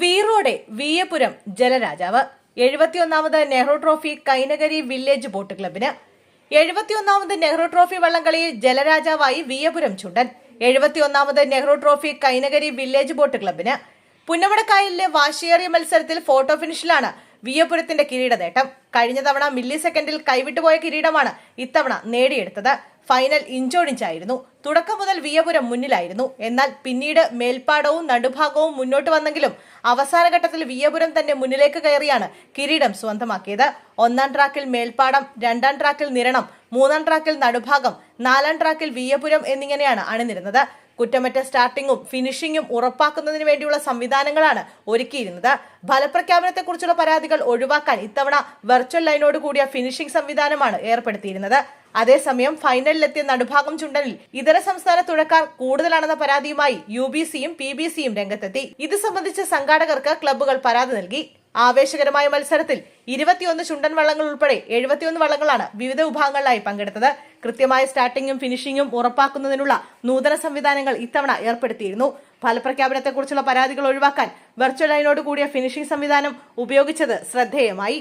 വീറോടെ വീയപുരം ജലരാജാവ്. എഴുപത്തിയൊന്നാമത് Nehru trophy Kainakari village boat ക്ലബിന് എഴുപത്തിയൊന്നാമത് നെഹ്റു ട്രോഫി വള്ളംകളിയിൽ ജലരാജാവായി വീയപുരം ചുണ്ടൻ. എഴുപത്തിയൊന്നാമത് Nehru trophy Kainakari village boat ക്ലബിന് പുന്നമടക്കായലിലെ വാശിയേറിയ മത്സരത്തിൽ ഫോട്ടോ ഫിനിഷിലാണ് വിയപുരത്തിന്റെ കിരീട നേട്ടം. കഴിഞ്ഞ തവണ മില്ലി സെക്കൻഡിൽ കൈവിട്ടുപോയ കിരീടമാണ് ഇത്തവണ നേടിയെടുത്തത്. ഫൈനൽ ഇഞ്ചോടിഞ്ചായിരുന്നു. തുടക്കം മുതൽ വിയപുരം മുന്നിലായിരുന്നു. എന്നാൽ പിന്നീട് മേൽപ്പാടവും നടുഭാഗവും മുന്നോട്ട് വന്നെങ്കിലും അവസാന ഘട്ടത്തിൽ വിയപുരം തന്നെ മുന്നിലേക്ക് കയറിയാണ് കിരീടം സ്വന്തമാക്കിയത്. ഒന്നാം ട്രാക്കിൽ മേൽപ്പാടം രണ്ടാം ട്രാക്കിൽ നിരണം മൂന്നാം ട്രാക്കിൽ നടുഭാഗം നാലാം ട്രാക്കിൽ വിയപുരം എന്നിങ്ങനെയാണ് അണിനിരുന്നത്. കുറ്റമറ്റ സ്റ്റാർട്ടിങ്ങും ഫിനിഷിങ്ങും ഉറപ്പാക്കുന്നതിന് വേണ്ടിയുള്ള സംവിധാനങ്ങളാണ് ഒരുക്കിയിരുന്നത്. ഫലപ്രഖ്യാപനത്തെക്കുറിച്ചുള്ള പരാതികൾ ഒഴിവാക്കാൻ ഇത്തവണ വെർച്വൽ ലൈനോട് കൂടിയ ഫിനിഷിംഗ് സംവിധാനമാണ് ഏർപ്പെടുത്തിയിരുന്നത്. അതേസമയം ഫൈനലിലെത്തിയ നടുഭാഗം ചുണ്ടനിൽ ഇതര സംസ്ഥാന തുഴക്കാർ കൂടുതലാണെന്ന പരാതിയുമായി യു ബി സിയും പി ബി സിയും രംഗത്തെത്തി. ഇത് സംബന്ധിച്ച് സംഘാടകർക്ക് ക്ലബ്ബുകൾ പരാതി നൽകി. ആവേശകരമായ മത്സരത്തിൽ ഇരുപത്തിയൊന്ന് ചുണ്ടൻ വള്ളങ്ങൾ ഉൾപ്പെടെ എഴുപത്തിയൊന്ന് വള്ളങ്ങളാണ് വിവിധ വിഭാഗങ്ങളിലായി പങ്കെടുത്തത്. കൃത്യമായ സ്റ്റാർട്ടിങ്ങും ഫിനിഷിങ്ങും ഉറപ്പാക്കുന്നതിനുള്ള നൂതന സംവിധാനങ്ങൾ ഇത്തവണ ഏർപ്പെടുത്തിയിരുന്നു. ഫലപ്രഖ്യാപനത്തെക്കുറിച്ചുള്ള പരാതികൾ ഒഴിവാക്കാൻ വെർച്വൽ ലൈനോട് കൂടിയ ഫിനിഷിംഗ് സംവിധാനം ഉപയോഗിച്ചത് ശ്രദ്ധേയമായി.